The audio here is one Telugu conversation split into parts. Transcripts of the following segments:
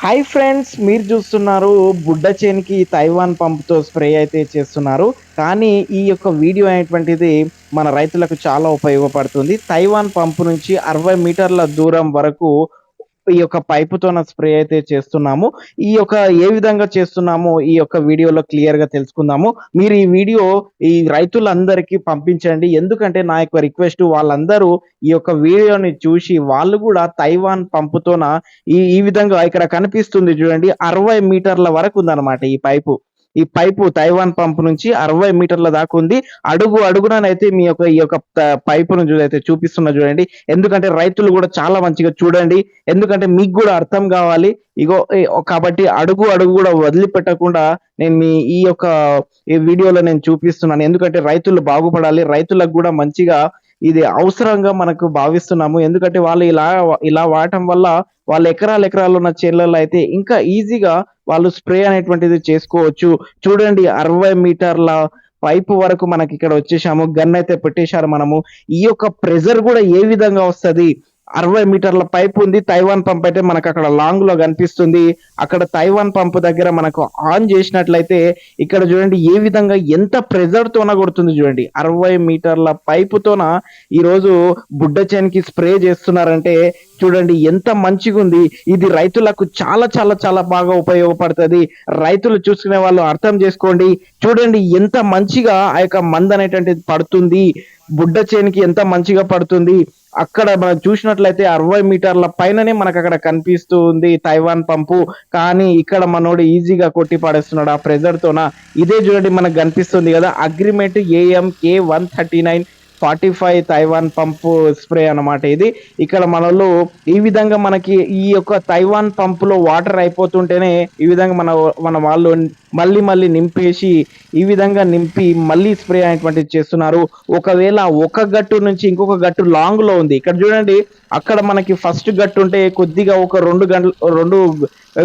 హాయ్ ఫ్రెండ్స్ మీరు చూస్తున్నారు బుడ్డ చేనికి తైవాన్ పంపుతో స్ప్రే అయితే చేస్తున్నారు. కానీ ఈ యొక్క వీడియో అనేటువంటిది మన రైతులకు చాలా ఉపయోగపడుతుంది. తైవాన్ పంపు నుంచి అరవై మీటర్ల దూరం వరకు ఈ యొక్క పైపుతో స్ప్రే అయితే చేస్తున్నాము. ఈ యొక్క ఏ విధంగా చేస్తున్నామో ఈ యొక్క వీడియోలో క్లియర్గా తెలుసుకుందాము. మీరు ఈ వీడియో ఈ రైతులందరికీ పంపించండి. ఎందుకంటే నా యొక్క రిక్వెస్ట్ వాళ్ళందరూ ఈ యొక్క వీడియోని చూసి వాళ్ళు కూడా తైవాన్ పంపుతోన ఈ ఈ విధంగా ఇక్కడ కనిపిస్తుంది చూడండి. అరవై మీటర్ల వరకు ఉందన్నమాట ఈ పైపు. ఈ పైపు తైవాన్ పంప్ నుంచి అరవై మీటర్ల దాకా ఉంది. అడుగు అడుగునైతే మీ యొక్క ఈ యొక్క పైపును అయితే చూపిస్తున్నా చూడండి. ఎందుకంటే రైతులు కూడా చాలా మంచిగా చూడండి. ఎందుకంటే మీకు కూడా అర్థం కావాలి. ఇగో కాబట్టి అడుగు అడుగు కూడా వదిలిపెట్టకుండా నేను మీ ఈ యొక్క ఈ వీడియోలో నేను చూపిస్తున్నాను. ఎందుకంటే రైతులు బాగుపడాలి. రైతులకు కూడా మంచిగా ఇది అవసరంగా మనకు భావిస్తున్నాము. ఎందుకంటే వాళ్ళు ఇలా ఇలా వాడటం వల్ల వాళ్ళ ఎకరాల ఎకరాలు ఉన్న చేనులలో అయితే ఇంకా ఈజీగా వాళ్ళు స్ప్రే అనేటువంటిది చేసుకోవచ్చు. చూడండి అరవై మీటర్ల పైపు వరకు మనకి ఇక్కడ వచ్చేసాము. గన్ అయితే పెట్టేశారు మనము. ఈ యొక్క ప్రెజర్ కూడా ఏ విధంగా వస్తుంది? అరవై మీటర్ల పైప్ ఉంది. తైవాన్ పంప్ అయితే మనకు అక్కడ లాంగ్లో కనిపిస్తుంది. అక్కడ తైవాన్ పంప్ దగ్గర మనకు ఆన్ చేసినట్లయితే ఇక్కడ చూడండి ఏ విధంగా ఎంత ప్రెజర్ తోన కొడుతుంది చూడండి. అరవై మీటర్ల పైపుతోన ఈరోజు బుడ్డ చేనికి స్ప్రే చేస్తున్నారంటే చూడండి ఎంత మంచిగా ఉంది. ఇది రైతులకు చాలా చాలా చాలా బాగా ఉపయోగపడుతుంది. రైతులు చూసుకునే వాళ్ళు అర్థం చేసుకోండి. చూడండి ఎంత మంచిగా ఆ యొక్క మంద అనేటువంటిది పడుతుంది. బుడ్డ చేనికి ఎంత మంచిగా పడుతుంది. అక్కడ మనం చూసినట్లయితే అరవై మీటర్ల పైననే మనకు అక్కడ కనిపిస్తూ ఉంది తైవాన్ పంపు. కానీ ఇక్కడ మనోడు ఈజీగా కొట్టి పడేస్తున్నాడు ఆ ప్రెజర్ తోన. ఇదే చూడండి మనకు కనిపిస్తుంది కదా agreement AM K one thirty nine forty five Taiwan pump spray అనమాట ఇది. ఇక్కడ మనలో ఈ విధంగా మనకి ఈ యొక్క తైవాన్ పంపులో వాటర్ అయిపోతుంటేనే ఈ విధంగా మన మన వాళ్ళు మళ్ళీ మళ్ళీ నింపేసి ఈ విధంగా నింపి మళ్ళీ స్ప్రే అనేటువంటిది చేస్తున్నారు. ఒకవేళ ఒక గట్టు నుంచి ఇంకొక గట్టు లాంగ్లో ఉంది. ఇక్కడ చూడండి అక్కడ మనకి ఫస్ట్ గట్టు ఉంటే కొద్దిగా ఒక రెండు గంటల రెండు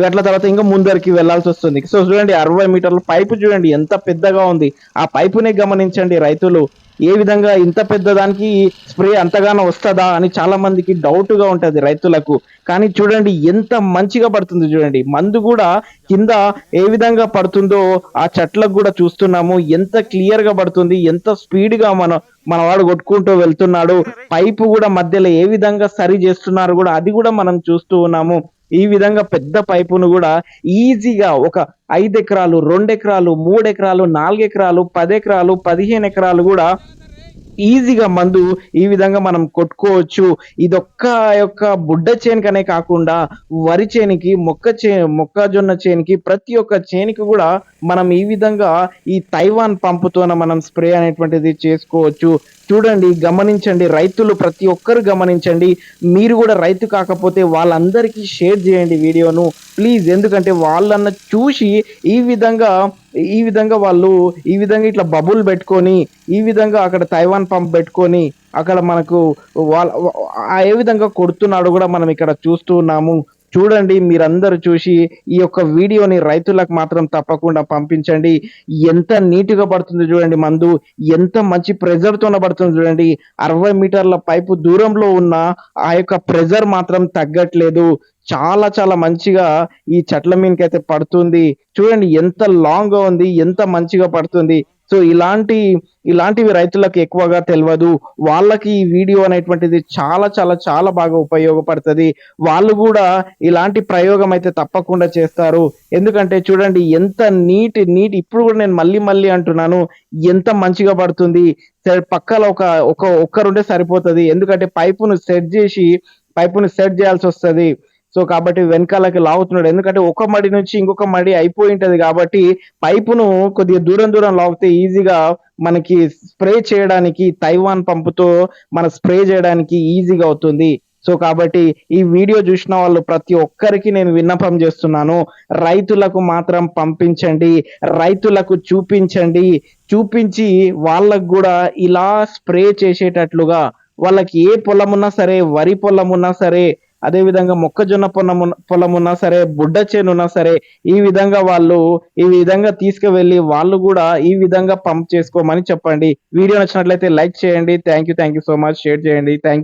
గంటల తర్వాత ఇంకా ముందరికి వెళ్ళాల్సి వస్తుంది. సో చూడండి అరవై మీటర్ల పైపు చూడండి ఎంత పెద్దగా ఉంది. ఆ పైపునే గమనించండి రైతులు. ఏ విధంగా ఇంత పెద్ద దానికి స్ప్రే అంతగానో వస్తుందా అని చాలా మందికి డౌట్గా ఉంటది రైతులకు. కానీ చూడండి ఎంత మంచిగా పడుతుంది చూడండి. మందు కూడా కింద ఏ విధంగా పడుతుందో ఆ చెట్లకు కూడా చూస్తున్నాము. ఎంత క్లియర్గా పడుతుంది ఎంత స్పీడ్గా మన వాడు కొట్టుకుంటూ వెళ్తున్నాడు పైపు కూడా మధ్యలో ఏ విధంగా సరి చేస్తున్నారు కూడా అది కూడా మనం చూస్తూ ఉన్నాము. ఈ విధంగా పెద్ద పైపును కూడా ఈజీగా ఒక ఐదు ఎకరాలు రెండు ఎకరాలు మూడు ఎకరాలు నాలుగు ఎకరాలు పది ఎకరాలు పదిహేను ఎకరాలు కూడా ఈజీగా మందు ఈ విధంగా మనం కొట్టుకోవచ్చు. ఇదొక్క యొక్క బుడ్డ చేనికనే కాకుండా వరి చేనికి మొక్క చే మొక్కజొన్న చేనికి ప్రతి ఒక్క చేనికి కూడా మనం ఈ విధంగా ఈ తైవాన్ పంపుతోన మనం స్ప్రే అనేటువంటిది చేసుకోవచ్చు. చూడండి గమనించండి రైతులు ప్రతి ఒక్కరు గమనించండి. మీరు కూడా రైతు కాకపోతే వాళ్ళందరికీ షేర్ చేయండి వీడియోను. ప్లీజ్ ఎందుకంటే వాళ్ళన్న చూసి ఈ విధంగా ఈ విధంగా వాళ్ళు ఈ విధంగా ఇట్లా బబుల్ పెట్టుకొని ఈ విధంగా అక్కడ తైవాన్ పంప్ పెట్టుకొని అక్కడ మనకు వాళ్ళ ఏ విధంగా కొడుతున్నాడు కూడా మనం ఇక్కడ చూస్తూ ఉన్నాము. చూడండి మీరందరూ చూసి ఈ యొక్క వీడియోని రైతులకు మాత్రం తప్పకుండా పంపించండి. ఎంత నీట్గా పడుతుంది చూడండి మందు ఎంత మంచి ప్రెజర్తో పడుతుంది చూడండి. అరవై మీటర్ల పైపు దూరంలో ఉన్న ఆ యొక్క ప్రెజర్ మాత్రం తగ్గట్లేదు. చాలా చాలా మంచిగా ఈ చెట్ల మీనకైతే పడుతుంది. చూడండి ఎంత లాంగ్గా ఉంది ఎంత మంచిగా పడుతుంది. సో ఇలాంటి ఇలాంటివి రైతులకు ఎక్కువగా తెలియదు వాళ్ళకి ఈ వీడియో అనేటువంటిది చాలా చాలా చాలా బాగా ఉపయోగపడుతుంది. వాళ్ళు కూడా ఇలాంటి ప్రయోగం అయితే తప్పకుండా చేస్తారు. ఎందుకంటే చూడండి ఎంత నీట్ నీట్ ఇప్పుడు కూడా నేను మళ్ళీ మళ్ళీ అంటున్నాను ఎంత మంచిగా పడుతుంది. పక్కల ఒక ఒక ఒక్కరుంటే సరిపోతుంది. ఎందుకంటే పైపును సెట్ చేసి పైపును సెట్ చేయాల్సి వస్తుంది. సో కాబట్టి వెనకాలకి లాగుతున్నాడు. ఎందుకంటే ఒక మడి నుంచి ఇంకొక మడి అయిపోయి ఉంటది కాబట్టి పైపును కొద్దిగా దూరం దూరం లాగితే ఈజీగా మనకి స్ప్రే చేయడానికి తైవాన్ పంపుతో మన స్ప్రే చేయడానికి ఈజీగా అవుతుంది. సో కాబట్టి ఈ వీడియో చూసిన వాళ్ళు ప్రతి ఒక్కరికి నేను విన్నపం చేస్తున్నాను. రైతులకు మాత్రం పంపించండి. రైతులకు చూపించండి. చూపించి వాళ్ళకు కూడా ఇలా స్ప్రే చేసేటట్లుగా వాళ్ళకి ఏ పొలం ఉన్నా సరే వరి పొలం ఉన్నా సరే అదే విధంగా మొక్కజొన్న పొలము పొలమున్నా సరే బుడ్డ చేనున్నా సరే ఈ విధంగా వాళ్ళు ఈ విధంగా తీసుకువెళ్ళి వాళ్ళు కూడా ఈ విధంగా పంప్ చేసుకోమని చెప్పండి. వీడియో నచ్చినట్లయితే లైక్ చేయండి. Thank you thank you so much share చేయండి. థ్యాంక్